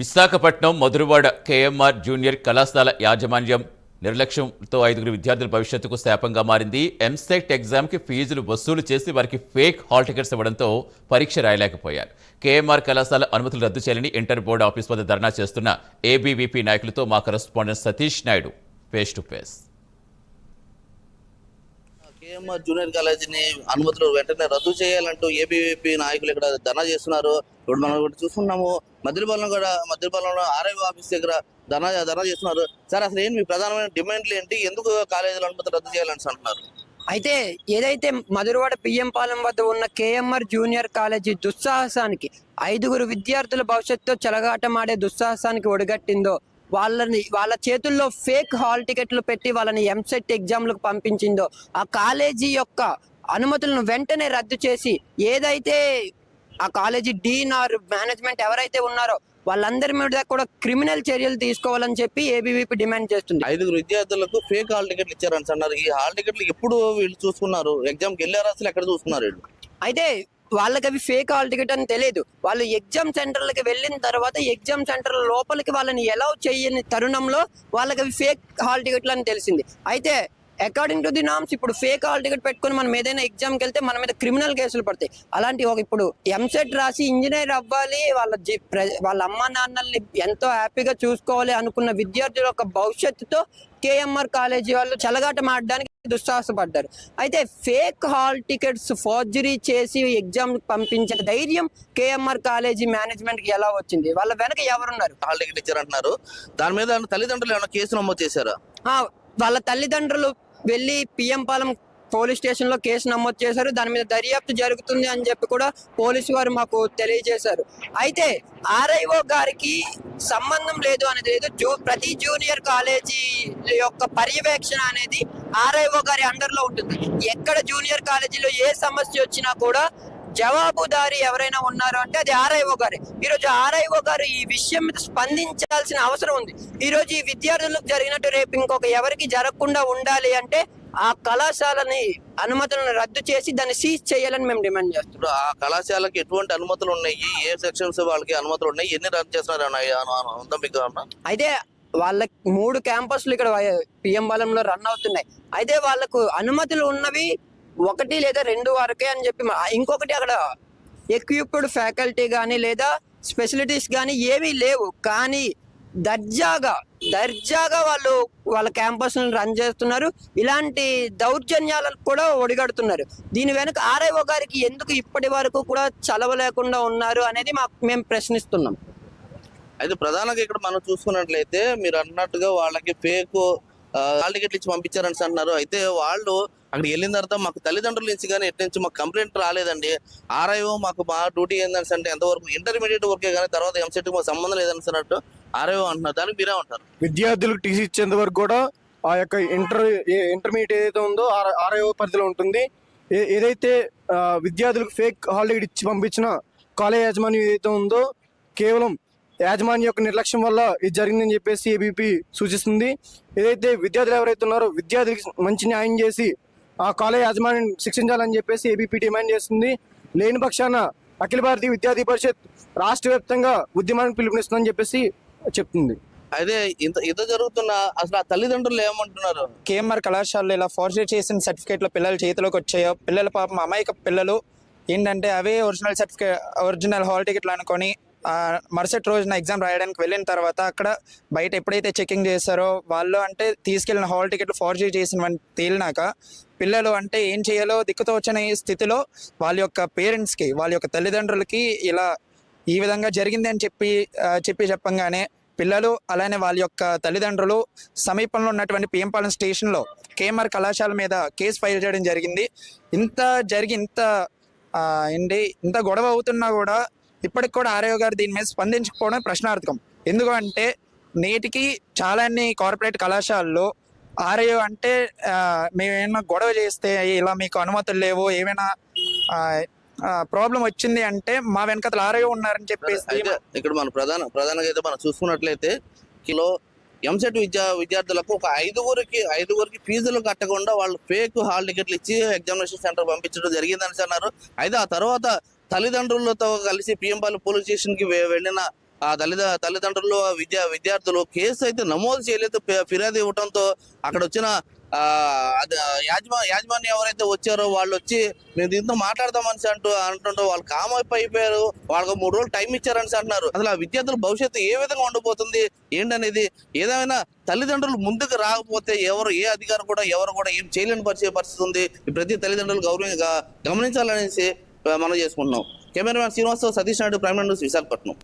Visakhapatnam Madhurawada KMR junior కళాశాల యాజమాన్యం నిర్లక్ష్యంతో ఐదుగురు విద్యార్థుల భవిష్యత్తుకు శాపంగా మారింది. ఎంసెట్ ఎగ్జామ్కి ఫీజులు వసూలు చేసి వారికి ఫేక్ హాల్ టికెట్స్ ఇవ్వడంతో పరీక్ష రాయలేకపోయారు. కేఎంఆర్ కళాశాల అనుమతులు రద్దు చేయాలని ఇంటర్ బోర్డు ఆఫీస్ వద్ద ధర్నా చేస్తున్న ఏబీవీపీ నాయకులతో మా correspondent Satish Naidu face to face. KMR junior కాలేజీని అనుమతులు వెంటనే రద్దు చేయాలంటూ ఏబీవీపీ నాయకులు ఇక్కడ ధర్నా చేస్తున్నారు. ఇప్పుడు మనం ఇక్కడ చూస్తున్నాము మద్రిపాలెం కూడా మద్రిపాలెంలో ఆర్ఐ ఆఫీస్ దగ్గర ధర్నా ధర్నా చేస్తున్నారు. సార్ అసలు ఏంటి మీ ప్రధానమైన డిమాండ్లు ఏంటి? ఎందుకు కాలేజీల అనుమతులు రద్దు చేయాలని అంటున్నారు? అయితే ఏదైతే మధురవాడ పిఎం పాలెం వద్ద ఉన్న కేఎంఆర్ జూనియర్ కాలేజీ దుస్సాహసానికి ఐదుగురు విద్యార్థుల భవిష్యత్తుతో చెలగాటమాడే దుస్సాహసానికి ఒడిగట్టిందో వాళ్ళని వాళ్ళ చేతుల్లో ఫేక్ హాల్ టికెట్లు పెట్టి వాళ్ళని ఎంసెట్ ఎగ్జామ్లకు పంపించిందో ఆ కాలేజీ యొక్క అనుమతులను వెంటనే రద్దు చేసి ఏదైతే ఆ కాలేజీ డీన్ ఆర్ మేనేజ్మెంట్ ఎవరైతే ఉన్నారో వాళ్ళందరి మీద కూడా క్రిమినల్ చర్యలు తీసుకోవాలని చెప్పి ఏబీవీపీ డిమాండ్ చేస్తుంది. ఐదుగురు విద్యార్థులకు ఫేక్ హాల్ టికెట్లు ఇచ్చారని అన్నారు. ఈ హాల్ టికెట్లు ఎప్పుడు వీళ్ళు చూసుకున్నారు? ఎగ్జామ్కి వెళ్ళారా అసలు ఎక్కడ చూసుకున్నారు వీళ్ళు? అయితే వాళ్ళకి అవి ఫేక్ హాల్ టికెట్ అని తెలియదు వాళ్ళు ఎగ్జామ్ సెంటర్లకి వెళ్ళిన తర్వాత ఎగ్జామ్ సెంటర్ లోపలికి వాళ్ళని ఎలా చేయని తరుణంలో వాళ్ళకి అవి ఫేక్ హాల్ టికెట్లు అని తెలిసింది. అయితే అకార్డింగ్ టు ది నామ్స్ ఇప్పుడు ఫేక్ హాల్ టికెట్ పెట్టుకొని మనం ఏదైనా ఎగ్జామ్కి వెళ్తే మన మీద క్రిమినల్ కేసులు పడతాయి. అలాంటి ఒక ఇప్పుడు ఎంసెట్ రాసి ఇంజనీర్ అవ్వాలి వాళ్ళ వాళ్ళ అమ్మా నాన్నల్ని ఎంతో హ్యాపీగా చూసుకోవాలి అనుకున్న విద్యార్థుల యొక్క భవిష్యత్తుతో కేఎంఆర్ కాలేజీ వాళ్ళు చెలగాట మాడడానికి దుస్సాహసపడ్డారు. అయితే ఫేక్ హాల్ టికెట్స్ ఫోర్జరీ చేసి ఎగ్జామ్ పంపించే ధైర్యం కేఎంఆర్ కాలేజీ మేనేజ్మెంట్కి ఎలా వచ్చింది? వాళ్ళ వెనక ఎవరున్నారు? హాల్ టికెట్ ఇచ్చారంటున్నారు. దాని మీద తల్లిదండ్రులు ఏమైనా కేసు నమోదు చేశారా? వాళ్ళ తల్లిదండ్రులు వెళ్ళి పిఎం పాలెం పోలీస్ స్టేషన్లో కేసు నమోదు చేశారు. దాని మీద దర్యాప్తు జరుగుతుంది అని చెప్పి కూడా పోలీసు వారు మాకు తెలియజేశారు. అయితే ఆర్ఐఓ గారికి సంబంధం లేదు అనేది లేదు. జూ ప్రతి జూనియర్ కాలేజీ యొక్క పర్యవేక్షణ అనేది ఆర్ఐఓ గారి అండర్లో ఉంటుంది. ఎక్కడ జూనియర్ కాలేజీలో ఏ సమస్య వచ్చినా కూడా జవాబుదారి ఎవరైనా ఉన్నారు అంటే అది ఆర్ఐఓ గారే. ఈరోజు ఆర్ఐఓ గారు ఈ విషయం మీద స్పందించాల్సిన అవసరం ఉంది. ఈ రోజు ఈ విద్యార్థులకు జరిగినట్టు రేపు ఇంకొక ఎవరికి జరగకుండా ఉండాలి అంటే ఆ కళాశాలని అనుమతులను రద్దు చేసి దాన్ని సీజ్ చేయాలని మేము డిమాండ్ చేస్తున్నాం. ఆ కళాశాలకి ఎటువంటి అనుమతులు ఉన్నాయి? ఏ సెక్షన్స్ వాళ్ళకి అనుమతులు ఉన్నాయి? ఎన్ని రన్ చేస్తున్నారు? అయితే వాళ్ళకి మూడు క్యాంపస్లు ఇక్కడ పిఎం బాలంలో రన్ అవుతున్నాయి. అయితే వాళ్ళకు అనుమతులు ఉన్నవి ఒకటి లేదా రెండు వరకే అని చెప్పి మా- ఇంకొకటి అక్కడ ఎక్విప్డ్ ఫ్యాకల్టీ కానీ లేదా స్పెషలిటీస్ కానీ ఏమీ లేవు. కానీ దర్జాగా దర్జాగా వాళ్ళు వాళ్ళ క్యాంపస్ రన్ చేస్తున్నారు. ఇలాంటి దౌర్జన్యాలను కూడా ఒడిగడుతున్నారు. దీని వెనుక ఆర్ఐఓ గారికి ఎందుకు ఇప్పటి వరకు కూడా చలవ లేకుండా ఉన్నారు అనేది మాకు మేము ప్రశ్నిస్తున్నాం. అయితే ప్రధానంగా ఇక్కడ మనం చూసుకున్నట్లయితే మీరు అన్నట్టుగా వాళ్ళకి ఫేక్ హాల్ టికెట్లు ఇచ్చి పంపించారని అంటున్నారు. అయితే వాళ్ళు అక్కడికి వెళ్ళిన తర్వాత మాకు తల్లిదండ్రుల నుంచి కానీ ఎటు నుంచి మాకు కంప్లైంట్ రాలేదండి. ఆర్ఐఓ మాకు మా డ్యూటీ ఏందని అంటే ఎంతవరకు ఇంటర్మీడియట్ వర్కే కానీ తర్వాత ఎంసెట్ మాకు సంబంధం లేదని అన్నట్టు ఆర్ఐఓ అంటున్నారు. దానికి మీరే ఉంటారు విద్యార్థులకు టీసీ ఇచ్చేంత వరకు కూడా ఆ యొక్క ఇంటర్ ఏ- ఇంటర్మీడియట్ ఏదైతే ఉందో ఆర్ ఆర్ఐఓ పరిధిలో ఉంటుంది. ఏ- ఏదైతే విద్యార్థులకు ఫేక్ హాల్ టికెట్ ఇచ్చి పంపించిన కాలేజ్ యాజమాన్యం ఏదైతే ఉందో కేవలం యాజమాన్యం యొక్క నిర్లక్ష్యం వల్ల ఇది జరిగిందని చెప్పేసి ఏబీపీ సూచిస్తుంది. ఏదైతే విద్యార్థులు ఎవరైతే ఉన్నారో విద్యార్థులకి మంచి న్యాయం చేసి ఆ కాలేజ్ యాజమాన్యం శిక్షించాలని చెప్పేసి ఏబీపీ డిమాండ్ చేస్తుంది. లేని పక్షాన అఖిల భారతీయ విద్యార్థి పరిషత్ రాష్ట్ర వ్యాప్తంగా ఉద్యమానికి పిలుపునిస్తుందని చెప్పేసి చెప్తుంది. అయితే ఇంత ఇంత జరుగుతున్న అసలు ఆ తల్లిదండ్రులు ఏమంటున్నారు? కేఎంఆర్ కళాశాలలో ఇలా ఫోర్జరీ చేసిన సర్టిఫికేట్లు పిల్లల చేతిలోకి వచ్చాయో పిల్లల పాపం అమాయక పిల్లలు ఏంటంటే అవే ఒరిజినల్ సర్టిఫికేట్ ఒరిజినల్ హాల్ టికెట్లు అనుకొని మరుసటి మరుసటి రోజున ఎగ్జామ్ రాయడానికి వెళ్ళిన తర్వాత అక్కడ బయట ఎప్పుడైతే చెకింగ్ చేస్తారో వాళ్ళు అంటే తీసుకెళ్ళిన హాల్ టికెట్లు ఫోర్జరీ చేసిన తేలినాక పిల్లలు అంటే ఏం చేయాలో దిక్కుతో వచ్చిన స్థితిలో వాళ్ళ యొక్క పేరెంట్స్కి వాళ్ళ యొక్క తల్లిదండ్రులకి ఇలా ఈ విధంగా జరిగింది అని చెప్పి చెప్పి చెప్పంగానే పిల్లలు అలానే వాళ్ళ యొక్క తల్లిదండ్రులు సమీపంలో ఉన్నటువంటి పిఎంపాలెం స్టేషన్లో కేఎంఆర్ కళాశాల మీద కేసు ఫైల్ చేయడం జరిగింది. ఇంత జరిగి ఇంత ఏంటి ఇంత గొడవ అవుతున్నా కూడా ఇప్పటికి కూడా ఆర్యో గారు దీని మీద స్పందించకపోవడం ప్రశ్నార్థకం. ఎందుకంటే నేటికి చాలా కార్పొరేట్ కళాశాలలో ఆర్యో అంటే మేము ఏమైనా గొడవ చేస్తే ఇలా మీకు అనుమతులు లేవు ఏమైనా ప్రాబ్లం వచ్చింది అంటే మా వెనకతలు ఆర్యో ఉన్నారని చెప్పేసి ఇక్కడ మన ప్రధాన ప్రధానంగా అయితే మనం చూసుకున్నట్లయితే కిలో ఎంసెట్ విద్యా విద్యార్థులకు ఒక ఐదుగురికి ఐదుగురికి ఫీజులు కట్టకుండా వాళ్ళు ఫేక్ హాల్ టికెట్లు ఇచ్చి ఎగ్జామినేషన్ సెంటర్ పంపించడం జరిగిందని అన్నారు. అయితే ఆ తర్వాత తల్లిదండ్రులతో కలిసి పిఎంపాలి పోలీస్ స్టేషన్కి వెళ్ళిన ఆ తల్లిద తల్లిదండ్రులు విద్యా విద్యార్థులు కేసు అయితే నమోదు చేయలేదు. ఫిర్యాదు ఇవ్వడంతో అక్కడ వచ్చిన ఆ, యాజమా యాజమాన్యం ఎవరైతే వచ్చారో వాళ్ళు వచ్చి మేము దీంతో మాట్లాడదామని అంటూ అంటుంటూ వాళ్ళు కామ్ అయిపోయారు. వాళ్ళకు మూడు రోజులు టైం ఇచ్చారని అంటున్నారు. అసలు ఆ విద్యార్థుల భవిష్యత్తు ఏ విధంగా ఉండబోతుంది? ఏంటనేది ఏదైనా తల్లిదండ్రులు ముందుకు రాకపోతే ఎవరు ఏ అధికారం కూడా ఎవరు కూడా ఏం చేయలేని పరిచే పరిస్థితి ఉంది. ప్రతి తల్లిదండ్రులు గౌరవంగా గమనించాలనేసి మనం చేసుకుంటున్నాం. Cameraman Srinivasarao Satish Naidu Prime News Visakhapatnam.